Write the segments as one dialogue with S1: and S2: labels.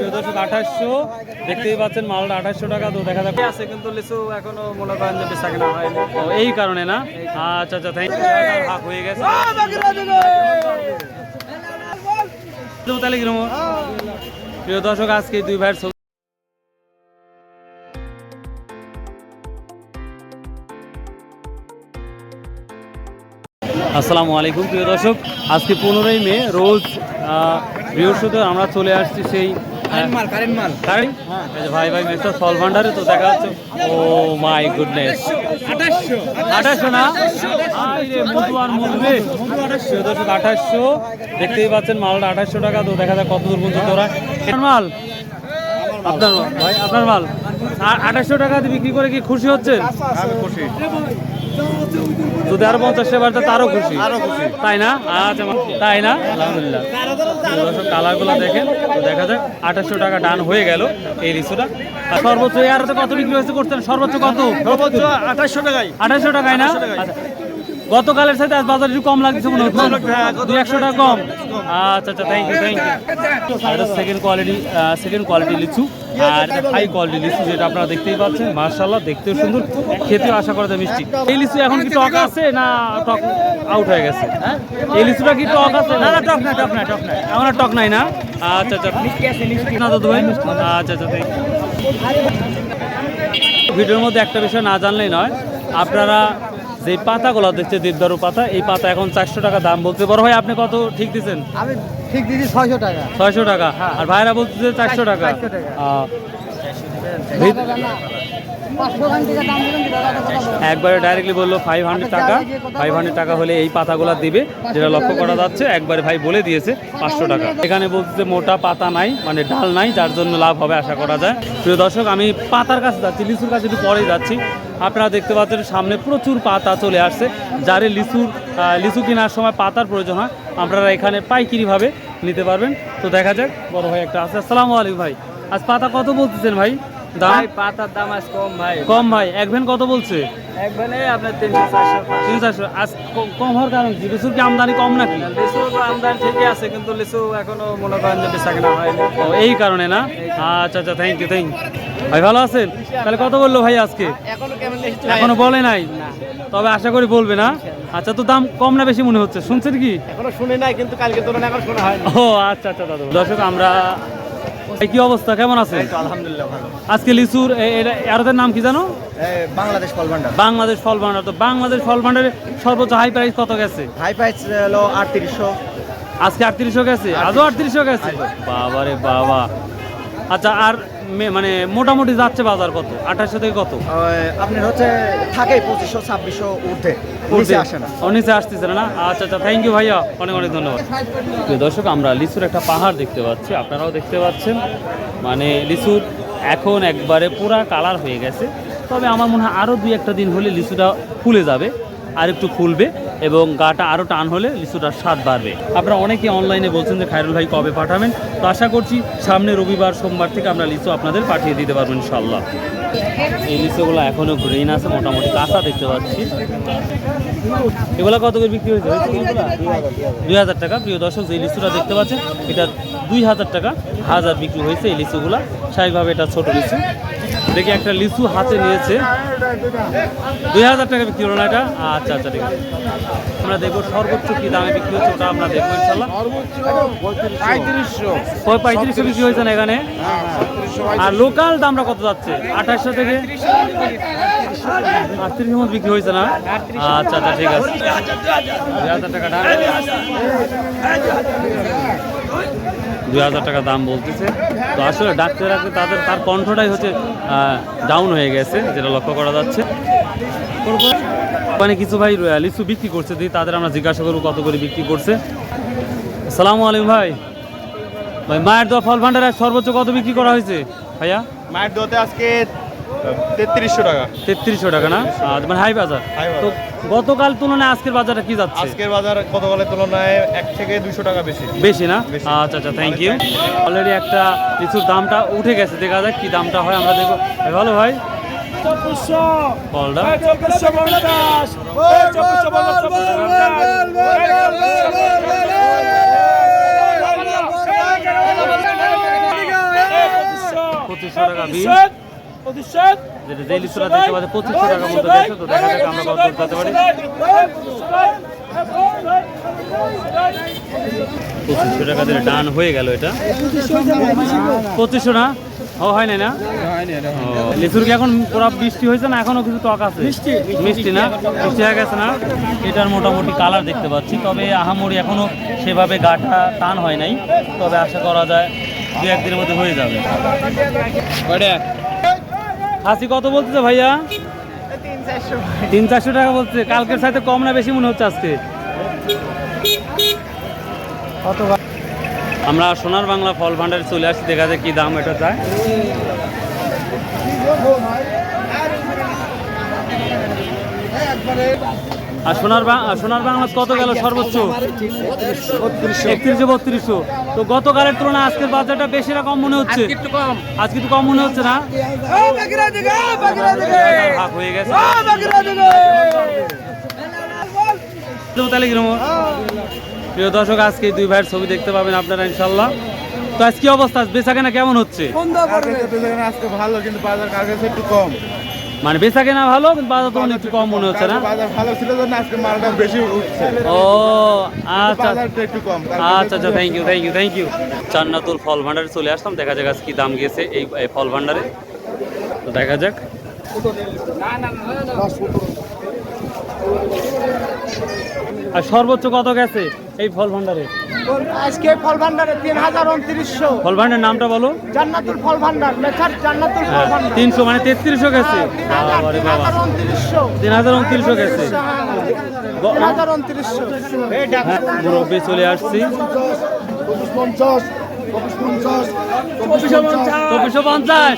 S1: প্রিয় দর্শক আঠাশশো দেখতেই পাচ্ছেন মালটা আঠাশশো টাকা তো দেখা যাবে
S2: আছে কিন্তু লিচু এখনও মনে করেন যে বেচা কেনা হয়নি
S1: এই কারণে না? আচ্ছা আচ্ছা থ্যাংক ইউ হয়ে গেছে। তাহলে প্রিয় দর্শক আজকে দুই ভাইয়ের আসসালামু আলাইকুম প্রিয় দর্শক। আজকে পনেরোই মে রোজ আহ, বৃহস্পতিবার আমরা চলে আসছি সেই
S2: মাল কারেন্ট মাল।
S1: কারি ভাই ভাই মেস্টার সল ভান্ডারে তো দেখা যাচ্ছে। ও মাই গুডনেস আঠাশশো না? রে দর্শক আঠাশশো। দেখতেই পাচ্ছেন মালটা আঠাশশো টাকা তো দেখা যায় কত দূর পর্যন্ত ওরা আপনার মাল? আপনার মাল ভাই আপনার মাল। আর আঠাশশো টাকা দিয়ে বিক্রি করে কি খুশি হচ্ছেন?
S2: আমি খুশি।
S1: যদি আরও পঞ্চাশ বাড়তে তারও খুশি। আরও খুশি। তাই না? আচ্ছা তাই না? আলহামদুলিল্লাহ। কালার কালারগুলো দেখেন। তো দেখা যাক আঠাশশো টাকা ডান হয়ে গেল এই রিসুটা। আর সর্বোচ্চ আরতে কত বিক্রি হয়েছে করতেন সর্বোচ্চ কত?
S2: সর্বোচ্চ আঠাশশো টাকায়।
S1: আঠাশশো টাকায় না?
S2: 2800 টাকায়।
S1: আচ্ছা। গতকালের সাথে আজ বাজার একটু কম লাগছে মনে হচ্ছে। দু একশো টাকা কম। আচ্ছা আচ্ছা থ্যাংক ইউ থ্যাংক ইউ আর সেকেন্ড কোয়ালিটি সেকেন্ড কোয়ালিটি লিচু, আর হাই কোয়ালিটি লিচু যেটা আপনারা দেখতেই পাচ্ছেন মার্শাল্লাহ দেখতেও সুন্দর, খেতেও আশা করা যায় মিষ্টি। এই লিচু এখন কি টক আছে না টক আউট হয়ে গেছে? হ্যাঁ? এই লিচুটা কি টক আছে? না না, টক না টক না টক না এখন টক নাই না। আচ্ছা আচ্ছা। মিষ্টি আছে মিষ্টি না দাদু ভাই আচ্ছা আচ্ছা থ্যাংক ভিডিওর মধ্যে একটা বিষয় না জানলেই নয়, আপনারা যে পাতাগুলো দেখছে দেবদারু পাতা এই পাতা এখন চারশো টাকা দাম বলছে। বড় ভাই আপনি কত ঠিক দিচ্ছেন
S2: আমি ঠিক দিচ্ছি ছয়শো টাকা।
S1: ছয়শো টাকা। আর ভাইরা বলছে চারশো টাকা। একবারে ডাইরেক্টলি বলল ফাইভ হান্ড্রেড টাকা। ফাইভ হান্ড্রেড টাকা হলে এই পাতাগুলো দিবে, যেটা লক্ষ্য করা যাচ্ছে, একবারে ভাই বলে দিয়েছে পাঁচশো টাকা। এখানে বলছে মোটা পাতা নাই মানে ডাল নাই, যার জন্য লাভ হবে আশা করা যায়। প্রিয় দর্শক, আমি পাতার কাছে যাচ্ছি, লিচুর কাছে একটু পরেই যাচ্ছি। আপনারা দেখতে পাচ্ছেন সামনে প্রচুর পাতা চলে আসছে। যারে লিচুর লিচু কেনার সময় পাতার প্রয়োজন হয়, আপনারা এখানে পাইকিরিভাবে নিতে পারবেন। তো দেখা যাক, বড় ভাই একটা আছে। আসসালামু আলাইকুম ভাই। আজ পাতা কত বলতেছেন ভাই? দাম?
S2: ভাই পাতার দাম আজ কম ভাই।
S1: কম ভাই। এক ভ্যান কত বলছে?
S2: একবারে আপনার তিনশো চারশো
S1: তিন চারশো। আজ কম হওয়ার কারণ কি? লিচুর কি আমদানি কম নাকি?
S2: লিচু আমদানি ঠিকই আছে কিন্তু লিচু এখনও মনে করেন যে বেচা কেনা হয়নি।
S1: ও এই কারণে না? আচ্ছা আচ্ছা থ্যাংক ইউ থ্যাংক ইউ ভাই ভালো আছেন? তাহলে কত বলল ভাই আজকে? এখনও বলে নাই? তবে আশা করি বলবে না। আচ্ছা তো দাম কম না বেশি মনে হচ্ছে? শুনছেন কি?
S2: এখনও শুনে নাই কিন্তু কালকে তুলনায় এখন শোনা হয়নি।
S1: ও আচ্ছা আচ্ছা দাদু। দর্শক আমরা কি অবস্থা? কেমন আছে
S2: আলহামদুলিল্লাহ ভালো।
S1: আজকে লিচুর আরতের নাম কি জানো?
S2: বাংলাদেশ ফল ভান্ডার।
S1: বাংলাদেশ ফল ভান্ডার। তো বাংলাদেশ ফল ভান্ডারের সর্বোচ্চ হাই প্রাইস কত গেছে?
S2: হাই প্রাইস হলো আটত্রিশশো।
S1: আজকে আটত্রিশশো গেছে? আজও আটত্রিশশো গেছে? বাবা রে বাবা। আচ্ছা আর মানে মোটামুটি যাচ্ছে বাজার কত? আঠাশশো থেকে কত?
S2: আপনার হচ্ছে থাকে পঁচিশশো ছাব্বিশশো ঊর্ধ্বে। নিচে আসে না।
S1: নিচে আসতেছে না আচ্ছা আচ্ছা থ্যাংক ইউ ভাইয়া অনেক অনেক ধন্যবাদ। দর্শক আমরা লিচুর একটা পাহাড় দেখতে পাচ্ছি আপনারাও দেখতে পাচ্ছেন। মানে লিচুর এখন একবারে পুরা কালার হয়ে গেছে। তবে আমার মনে হয় আরও দুই একটা দিন হলে লিচুটা ফুলে যাবে আর একটু ফুলবে। এবং গাটা আরও টান হলে লিচুটার স্বাদ বাড়বে। আপনারা অনেকে অনলাইনে বলছেন যে, খায়রুল ভাই কবে পাঠাবেন? তো আশা করছি সামনে রবিবার সোমবার থেকে আমরা লিচু আপনাদের পাঠিয়ে দিতে পারব ইনশাল্লাহ এই লিচুগুলো এখনও গ্রিন আছে, মোটামুটি কাঁচা দেখতে পাচ্ছি। এগুলো কত করে বিক্রি হয়েছে? দুই হাজার টাকা। প্রিয় দর্শক, যে লিচুটা দেখতে পাচ্ছেন, এটা দুই হাজার টাকা হাজার বিক্রি হয়েছে এই লিচুগুলো। স্বাভাবিকভাবে এটা ছোট লিচু। দেখি একটা লিচু হাতে নিয়েছে। দুই হাজার টাকা বিক্রি হলো না এটা? আচ্ছা আচ্ছা ঠিক আছে। আমরা দেখব সর্বোচ্চ কি দামে বিক্রি হচ্ছে ওটা আমরা দেখব ইনশাল্লাহ।
S2: পঁয়ত্রিশশো।
S1: বিক্রি হয়েছে না এখানে? আর লোকাল দামটা কত যাচ্ছে? আঠাশশো থেকে? আটত্রিশের মধ্যে বিক্রি হয়েছে না? আচ্ছা আচ্ছা ঠিক আছে। দুই হাজার টাকা দাম। দুই হাজার টাকা দাম বলতেছে। তো আসলে ডাকতে ডাকতে তাদের, তার কণ্ঠটাই হচ্ছে ডাউন হয়ে গেছে, যেটা লক্ষ্য করা যাচ্ছে। মানে কিছু ভাই লিচু বিক্রি করছে দিয়ে তাদের আমরা জিজ্ঞাসা করব কত করে বিক্রি করছে। আসসালামু আলাইকুম ভাই। ভাই, মায়ের দোয়া ফল ভান্ডারের সর্বোচ্চ কত বিক্রি করা হয়েছে? ভাইয়া?
S3: মায়ের দোয়াতে আজকে তেত্রিশশো টাকা।
S1: তেত্রিশশো টাকা না? আচ্ছা, মানে হাই বাজার। তো গতকাল তুলনায় আজকের বাজারটা কি যাচ্ছে?
S3: আজকের বাজার গতকালের তুলনায় এক থেকে দুশো টাকা বেশি।
S1: বেশি না? আচ্ছা আচ্ছা থ্যাংক ইউ অলরেডি একটা লিচুর দামটা উঠে গেছে দেখা যাক কি দামটা হয় আমরা দেখব। ভালো ভাই? পঁচিশশো টাকা বিল। যেটা যে লিচুটা দেখতে পাচ্ছি পঁচিশশো টাকা মতো গেছে তো দেখা যাক আমরা কত যেতে পারি। পঁচিশশো টাকা দিয়ে ডান হয়ে গেল এটা। পঁচিশশো না? ও হয় নাই না? ও, লিচুর কি এখন পুরো বৃষ্টি হয়েছে না এখনও কিছু টক আছে? মিষ্টি মিষ্টি না? মিষ্টি হয়ে গেছে না? এটার মোটামুটি কালার দেখতে পাচ্ছি তবে আহামরি এখনও সেভাবে গাটা টান হয় নাই। তবে আশা করা যায় দু একদিনের মধ্যে হয়ে যাবে। খাসি কত বলতেছে ভাইয়া? তিন চারশো টাকা বলছে। কালকের সাথে কম না বেশি মনে হচ্ছে আজকে? আমরা সোনার বাংলা ফল ভান্ডারে চলে আসছি, দেখা যায় কি দাম এটা চায়। আর সোনার বা- আর সোনার বাংলা কত গেল সর্বোচ্চ? একত্রিশশো বত্রিশশো। তো গতকালের তুলনায় আজকের বাজারটা বেশি কম মনে হচ্ছে? আজকে একটু কম। মনে হচ্ছে না? হয়ে গেছে। তাহলে কীরকম প্রিয় দর্শক আজকে দুই ভাইয়ের ছবি দেখতে পাবেন আপনারা ইনশাল্লাহ তো আজকে অবস্থা? বেচা কেনা কেমন হচ্ছে?
S3: আজকে ভালো কিন্তু বাজার কাছে একটু কম।
S1: মানে বেচা কেনা ভালো কিন্তু বাজার তখন একটু কম মনে হচ্ছে না?
S3: বাজার ভালো ছিল জন্য আজকে মালটা বেশি উঠছে।
S1: ও আচ্ছা।
S3: বাজারটা একটু কম
S1: আচ্ছা আচ্ছা thank you thank you thank you চান্নাতুল ফল ভান্ডারে চলে আসলাম দেখা যাক আজ কি দাম গেছে এই এই ফল ভান্ডারে। তো দেখা যাক। আর সর্বোচ্চ কত গেছে এই ফল ভান্ডারে
S2: আজকে ফল ভান্ডারে তিন হাজার উনত্রিশশো।
S1: ফল ভান্ডারের নামটা বলো।
S2: জান্নাতুল ফল ভান্ডার লেখার জান্নাতুল ফল
S1: হ্যাঁ
S2: ভান্ডার
S1: তিনশো মানে তেত্রিশশো গেছে।
S2: উনত্রিশশো
S1: তিন হাজার উনত্রিশশো। গেছে গ-
S2: তিন হাজার উনত্রিশশো।
S1: হ্যাঁ, মুরব্বী চলে আসছি। চব্বিশশো পঞ্চাশ। চব্বিশশো পঞ্চাশ।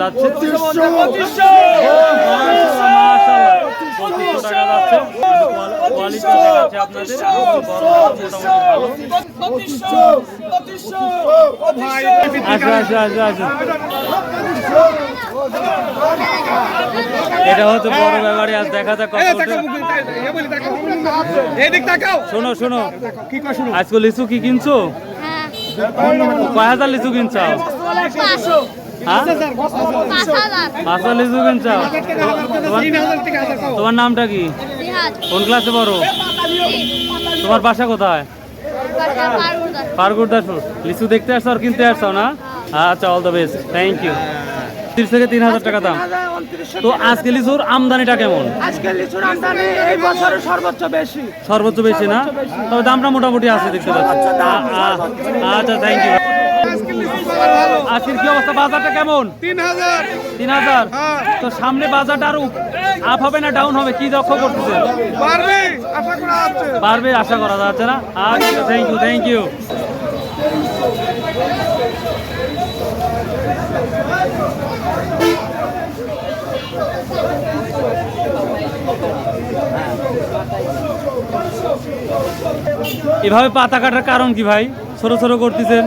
S1: যাচ্ছে পঁচিশশো টাকা যাচ্ছে কোয়ালিটি দেখাচ্ছে আপনাদের আসো আসো আসো আসো এটা হয়তো বড় ব্যাপারে আজ দেখা যাক শোনো শোনো। আজকে লিচু কি কিনছো? কয় হাজার লিচু কিনছো হ্যাঁ?
S4: হাজার
S1: লিচু কিনছো তোমার- তোমার নামটা কি? কোন ক্লাসে পড়ো? তোমার বাসা কোথায়? পারগুর দাসপুর। লিচু দেখতে আসছো আর কিনতে আসছো না? আচ্ছা all the best thank you তিরিশ থেকে তিন হাজার টাকা দাম। তো আজকে লিচুর আমদানিটা কেমন?
S2: আজকে লিচুর আমদানি এই বছরের সর্বোচ্চ বেশি।
S1: সর্বোচ্চ বেশি না? তবে দামটা মোটামুটি আছে দেখতে পাচ্ছি। আচ্ছা থ্যাংক ইউ আজকের কি অবস্থা? বাজারটা কেমন?
S3: তিন হাজার।
S1: তিন হাজার? তো সামনে বাজারটা আরও আপ হবে না ডাউন হবে? কি লক্ষ্য করতেছে?
S3: পারবে আশা করা যাচ্ছে।
S1: পারবে আশা করা যাচ্ছে না? আচ্ছা থ্যাংক ইউ থ্যাংক ইউ এভাবে পাতা কাটার কারণ কি ভাই? ছোট ছোট করতেছেন?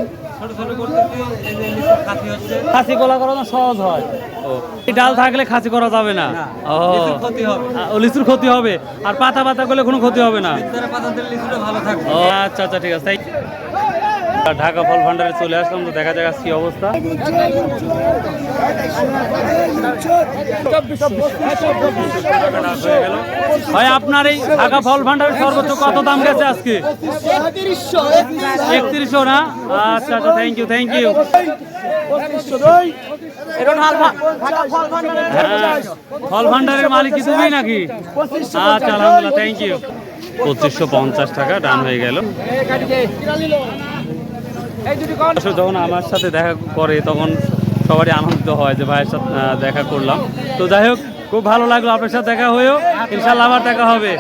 S1: খাসি কলা করানো সহজ হয়। এই ডাল থাকলে খাসি করা যাবে না? লিচুর ক্ষতি হবে। আর পাতা পাতা করলে কোনো ক্ষতি হবে না? আচ্ছা আচ্ছা ঠিক আছে। ঢাকা ফল ভান্ডারে চলে আসলাম, তো দেখা যাক কি অবস্থা। ভাই, আপনার এই ঢাকা ফল ভান্ডারের সর্বোচ্চ কত দাম গেছে আজকে? একত্রিশশো না? আচ্ছা আচ্ছা থ্যাংক ইউ থ্যাংক ইউ ফল ভান্ডারের মালিক কি তুমি নাকি? আচ্ছা আলহামদুলিল্লাহ থ্যাংক ইউ পঁচিশশো পঞ্চাশ টাকা ডান হয়ে গেল। আসলে যখন আমার সাথে দেখা করে তখন সবারই আনন্দিত হয় যে ভাইয়ের সাথে দেখা করলাম। তো যাই হোক খুব ভালো লাগল আপনার সাথে দেখা হয়েও। ইনশাল্লাহ আবার দেখা হবে।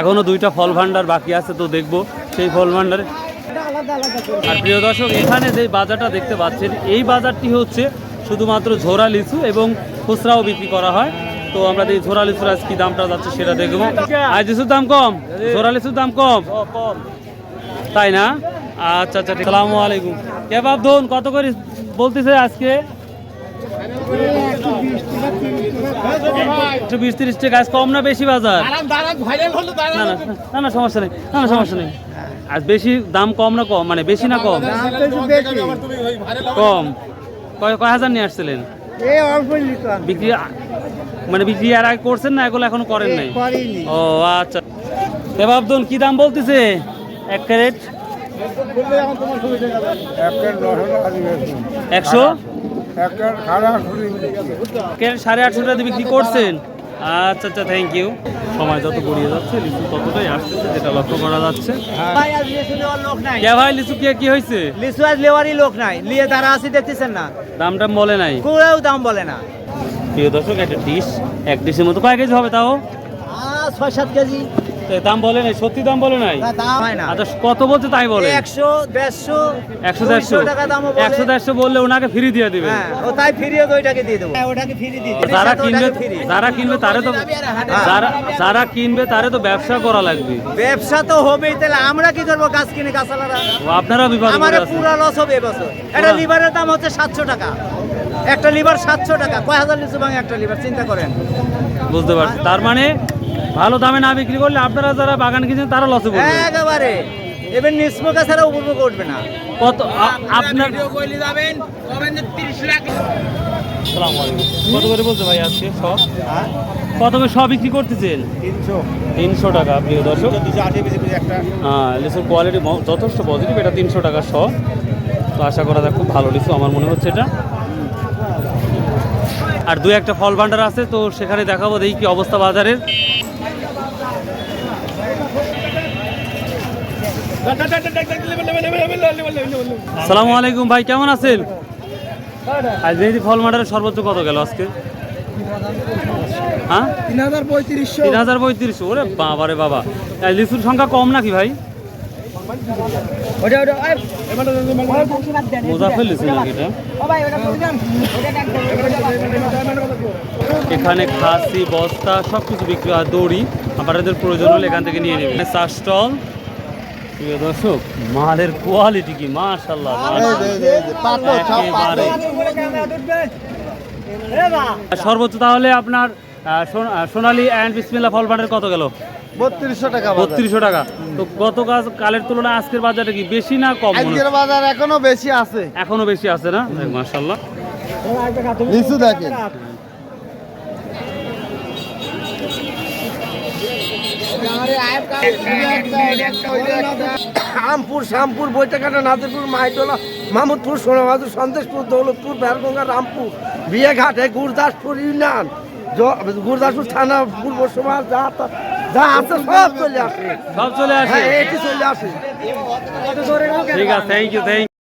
S1: এখনও দুইটা ফল ভান্ডার বাকি আছে তো দেখব সেই ফল ভান্ডারে আর প্রিয় দর্শক এখানে যে বাজারটা দেখতে পাচ্ছেন এই বাজারটি হচ্ছে শুধুমাত্র ঝোরা লিচু এবং খুচরাও বিক্রি করা হয়। তো আমরা এই ঝোরা লিচুর আজ কি দামটা যাচ্ছে সেটা দেখব। আর লিচুর দাম কম? ঝোরা লিচুর দাম কম। তাই না? আচ্ছা আচ্ছা সালামু আলাইকুম। কেবাব ধন কত করে বলতেছে আজকে? একশো বিশ তিরিশ টাকা। আজ কম না বেশি বাজার? না না না না সমস্যা নেই না না সমস্যা নেই। আর বেশি দাম কম না কম? মানে বেশি না কম? কম। কয় হাজার নিয়ে আসছিলেন? বিক্রি মানে বিক্রি আর আগে করছেন না এগুলো এখনও করেন নাই? ও আচ্ছা। কি দাম বলতেছে? এক ক্যারেট? একশো? সাড়ে আটশো টাকা বিক্রি করছেন? আচ্ছা আচ্ছা থ্যাংক ইউ সময় যত গড়িয়ে যাচ্ছে লিচু ততটাই আসতেছে যেটা লক্ষ্য করা যাচ্ছে।
S2: ভাই আজ লিচু নেওয়ার লোক নাই।
S1: কে ভাই লিচু কে কি হয়েছে?
S2: লিচু আজ নেওয়ারই লোক নাই। নিয়ে তারা আসি দেখতেছেন না।
S1: দাম টাম বলে নাই।
S2: কুড়েও দাম বলে না।
S1: প্রিয় দর্শক একটা ডিশ এক ডিশের মতো কয় কেজি হবে তাও?
S2: ছয় সাত কেজি।
S1: দাম বলে নাই সত্যি দাম বলে নাই?
S2: দাম হয় না।
S1: আচ্ছা কত বলছে তাই বলে?
S2: একশো দেড়শো
S1: একশো দেড়শো। একশো দেড়শো বললে ওনাকে ফ্রি দিয়ে দিবে।
S2: হ্যাঁ ও তাই ফিরিয়ে তো ওইটাকে দিয়ে দেবো। ওটাকে ফিরিয়ে দিয়ে দেবো।
S1: যারা কিনবে
S2: ফ্রি
S1: যারা কিনবে তারে তো যারা যারা কিনবে তারে তো ব্যবসা করা লাগবে।
S2: ব্যবসা তো হবেই তাহলে আমরা কি করব গাছ কিনে গাছালারা?
S1: ও আপনারা বিপদে
S2: আমার পুরো লস হবে এবছর একটা লিভারের দাম হচ্ছে সাতশো টাকা। একটা লিভার সাতশো টাকা। কয় হাজার লিচু ভাঙে একটা লিভার? চিন্তা করেন।
S1: বুঝতে পারছি। তার মানে ভালো দামে না বিক্রি করলে আপনারা যারা বাগান কিনছেন তারা লসে পড়বে।
S2: একেবারে। এবার নিষ্পকা ছাড়া উপভোগ করবে না।
S1: কত আপনার আসসালামু আলাইকুম। কত করে বলছে ভাই আজকে সব কত করে সব বিক্রি করতেছেন? তিনশো। টাকা প্রিয় দর্শক। হ্যাঁ লিচুর কোয়ালিটি যথেষ্ট পজিটিভ এটা তিনশো টাকা শ। তো আশা করা যায় খুব ভালো লিচু আমার মনে হচ্ছে এটা। আর দু একটা ফল ভান্ডার আছে তো সেখানে দেখাবো দেখি কি অবস্থা বাজারের। সালামু আলাইকুম ভাই কেমন আছেন? আজ দেখি ফল ভান্ডারের সর্বোচ্চ কত গেল আজকে? হ্যাঁ?
S2: তিন হাজার পঁয়ত্রিশশো।
S1: তিন হাজার পঁয়ত্রিশ ওরে বাবা রে বাবা। লিচুর সংখ্যা কম নাকি ভাই?
S2: ওটা ওটা
S1: এটা এখানে খাসি বস্তা সব কিছু বিক্রি হয়। দড়ি আপনাদের প্রয়োজন হলে এখান থেকে নিয়ে নেবেন। চা স্টল। প্রিয় দর্শক মালের কোয়ালিটি কি মাশাল্লাহ সর্বোচ্চ তাহলে আপনার সোনালী অ্যান্ড বিসমিল্লা ফল ভান্ডার কত গেল?
S3: বত্রিশশো টাকা
S1: বত্রিশশো টাকা। তো গত কাজ কালের তুলনায় আজকের বাজারে কি বেশি না কম
S3: বাজার এখনও বেশি আছে।
S1: এখনও বেশি আছে না? মার্শাল্লাহ
S3: লিচু দেখেন।
S5: আমপুর শ্যামপুর বৈটাকাটা নাজিরপুর মাইটোলা মাহমুদপুর সোনাবাদুর সন্দেশপুর দৌলতপুর বেরগঙ্গা রামপুর বিয়েঘাটে গুরদাসপুর ইউনিয়ন গুরদাসপুর থানা পূর্ব সমাজ যা তা- যা আছে সব চলে আসে।
S1: সব চলে আসে।
S5: হ্যাঁ এটি চলে আসে।
S1: ঠিক আছে থ্যাংক ইউ থ্যাংক